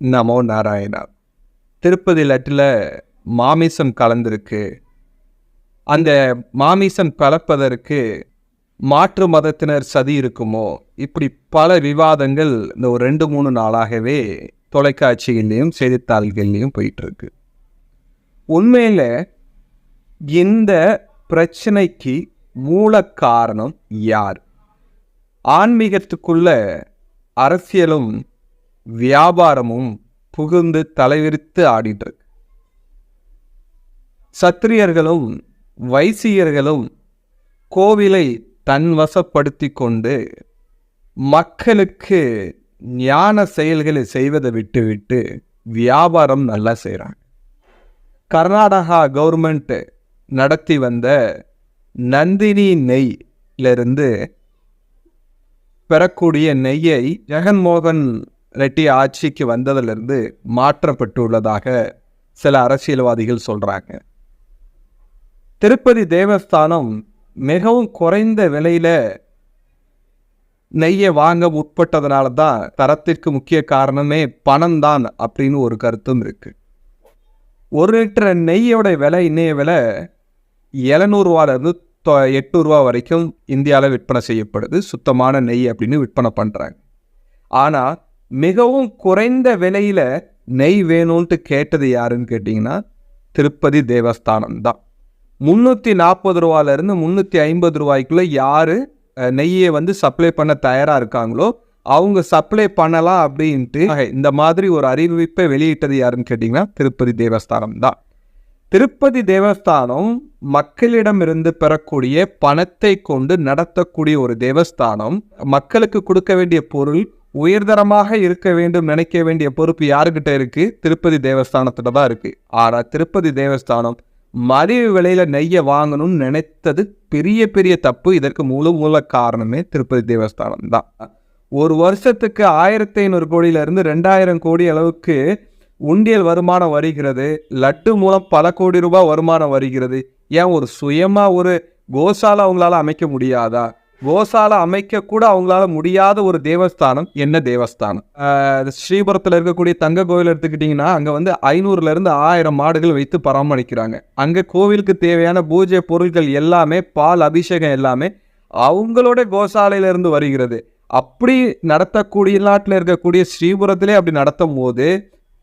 நமோ நாராயணா திருப்பதி லட்டில் மாமிசம் கலந்திருக்கு. அந்த மாமிசம் கலப்பதற்கு மாற்று மதத்தினர் சதி இருக்குமோ? இப்படி பல விவாதங்கள் இந்த ஒரு ரெண்டு மூணு நாளாகவே தொலைக்காட்சிகள்லேயும் செய்தித்தாள்கள்லேயும் போயிட்டுருக்கு. உண்மையில் இந்த பிரச்சனைக்கு மூல காரணம் யார்? ஆன்மீகத்துக்குள்ள அரசியலும் வியாபாரமும் புகுந்து தலைவிரித்து ஆடிட்டு சத்திரியர்களும் வைசியர்களும் கோவிலை தன் வசப்படுத்தி கொண்டு மக்களுக்கு ஞான செயல்களை செய்வதை விட்டுவிட்டு வியாபாரம் நல்லா செய்கிறாங்க கர்நாடகா கவர்மெண்ட் நடத்தி வந்த நந்தினி நெய்யிலிருந்து பெறக்கூடிய நெய்யை ஜெகன்மோகன் ரெட்டி ஆட்சிக்கு வந்ததிலிருந்து மாற்றப்பட்டுள்ளதாக சில அரசியல்வாதிகள் சொல்கிறாங்க திருப்பதி தேவஸ்தானம் மிகவும் குறைந்த விலையில் நெய்யை வாங்க உட்பட்டதுனால தான் தரத்திற்கு முக்கிய காரணமே பணம் தான் அப்படின்னு ஒரு கருத்தும் இருக்குது ஒரு லிட்டர் நெய்யோட விலை இன்னைய விலை எழுநூறுவாலேருந்து எட்நூறுவா வரைக்கும் இந்தியாவில் விற்பனை செய்யப்படுது. சுத்தமான நெய் அப்படின்னு விற்பனை பண்ணுறாங்க ஆனால் மிகவும் குறைந்த விலையில் நெய் வேணும்ன்ட்டு கேட்டது யாருன்னு கேட்டிங்கன்னா திருப்பதி தேவஸ்தானம் தான் முந்நூற்றி நாற்பது ரூபாலேருந்து முந்நூற்றி ஐம்பது ரூபாய்க்குள்ளே யார் நெய்யை வந்து சப்ளை பண்ண தயாராக இருக்காங்களோ அவங்க சப்ளை பண்ணலாம் அப்படின்ட்டு இந்த மாதிரி ஒரு அறிவிப்பை வெளியிட்டது யாருன்னு கேட்டிங்கன்னா திருப்பதி தேவஸ்தானம் தான் திருப்பதி தேவஸ்தானம் மக்களிடமிருந்து பெறக்கூடிய பணத்தை கொண்டு நடத்தக்கூடிய ஒரு தேவஸ்தானம் மக்களுக்கு கொடுக்க வேண்டிய பொருள் உயர்தரமாக இருக்க வேண்டும் நினைக்க வேண்டிய பொறுப்பு யாருக்கிட்ட இருக்கு? திருப்பதி தேவஸ்தானத்துல தான் இருக்கு. ஆனா திருப்பதி தேவஸ்தானம் மலிவு விலையில நெய்யை வாங்கணும்னு நினைத்தது பெரிய பெரிய தப்பு. இதற்கு முழு மூல காரணமே திருப்பதி தேவஸ்தானம் தான். ஒரு வருஷத்துக்கு ஆயிரத்தி ஐநூறு கோடியிலிருந்து ரெண்டாயிரம் கோடி அளவுக்கு உண்டியல் வருமானம் வருகிறது. லட்டு மூலம் பல கோடி ரூபாய் வருமானம் வருகிறது. ஏன் ஒரு சுயமாக ஒரு கோசாலை அவங்களால அமைக்க முடியாதா? கோசாலை அமைக்க கூட அவங்களால முடியாத ஒரு தேவஸ்தானம் என்ன தேவஸ்தானம்? ஸ்ரீபுரத்தில் இருக்கக்கூடிய தங்க கோவில் எடுத்துக்கிட்டிங்கன்னா அங்கே வந்து ஐநூறுல இருந்து ஆயிரம் மாடுகள் வைத்து பராமரிக்கிறாங்க. அங்கே கோவிலுக்கு தேவையான பூஜை பொருட்கள் எல்லாமே பால் அபிஷேகம் எல்லாமே அவங்களோட கோசாலையில இருந்து வருகிறது. அப்படி நடத்தக்கூடிய நாட்டில் இருக்கக்கூடிய ஸ்ரீபுரத்திலே அப்படி நடத்தும் போது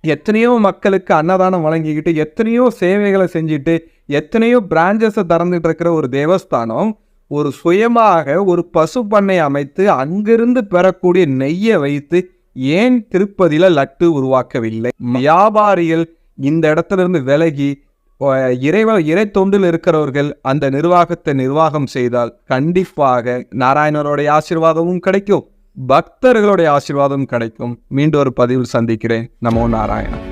எத்தனையோ மக்களுக்கு அன்னதானம் வழங்கிக்கிட்டு எத்தனையோ சேவைகளை செஞ்சுட்டு எத்தனையோ பிரான்ச்சஸை திறந்துட்டு இருக்கிற ஒரு தேவஸ்தானம் ஒரு சுயமாக ஒரு பசு பண்ணை அமைத்து அங்கிருந்து பெறக்கூடிய நெய்யை வைத்து ஏன் திருப்பதியில லட்டு உருவாக்கவில்லை? வியாபாரிகள் இந்த இடத்துல இருந்து விலகி இறைவன் இறைவ இறை தொண்டில் இருக்கிறவர்கள் அந்த நிர்வாகத்தை நிர்வாகம் செய்தால் கண்டிப்பாக நாராயணருடைய ஆசீர்வாதமும் கிடைக்கும் பக்தர்களுடைய ஆசீர்வாதமும் கிடைக்கும். மீண்டும் ஒரு பதிவில் சந்திக்கிறேன். நமோ நாராயணன்